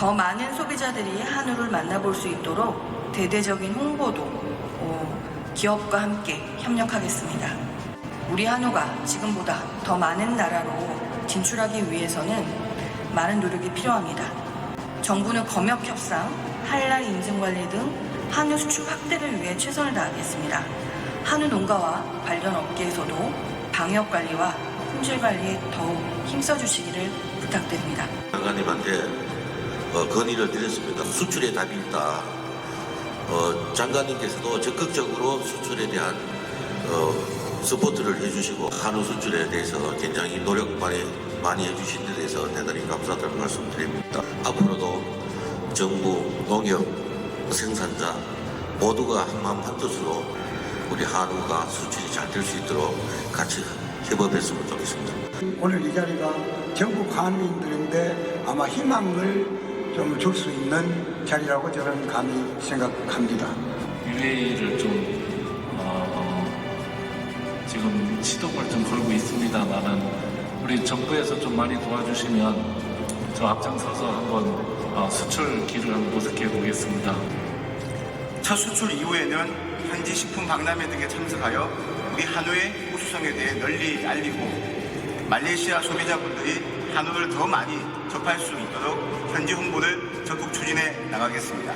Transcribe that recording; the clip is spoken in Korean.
더 많은 소비자들이 한우를 만나볼 수 있도록 대대적인 홍보도 어, 기업과 함께 협력하겠습니다. 우리 한우가 지금보다 더 많은 나라로 진출하기 위해서는 많은 노력이 필요합니다. 정부는 검역 협상, 한라 인증 관리 등 한우 수출 확대를 위해 최선을 다하겠습니다. 한우 농가와 관련 업계에서도 방역 관리와 품질 관리에 더욱 힘써 주시기를 부탁드립니다. 장관님한테 어, 건의를 드렸습니다. 수출에 답이 있다. 어, 장관님께서도 적극적으로 수출에 대한 어, 서포트를 해주시고 한우 수출에 대해서 굉장히 노력 많이 많이 해주신 데 대해서 대단히 감사하다는 말씀 드립니다. 앞으로도 정부, 농협, 생산자 모두가 한마음 한뜻으로 우리 한우가 수출이 잘 될 수 있도록 같이 협업했으면 좋겠습니다. 오늘 이 자리가 전국 한민들인데 아마 희망을 좀 줄 수 있는 자리라고 저는 감히 생각합니다. UA를 좀 어, 지금 시도를 좀 걸고 있습니다만은 우리 정부에서 좀 많이 도와주시면 저 앞장서서 한번 어, 수출 길을 한번 모색해 보겠습니다. 첫 수출 이후에는 현지 식품 박람회 등에 참석하여 우리 한우의 우수성에 대해 널리 알리고 말레이시아 소비자분들이 한우를 더 많이 접할 수 있도록 현지 홍보를 적극 추진해 나가겠습니다.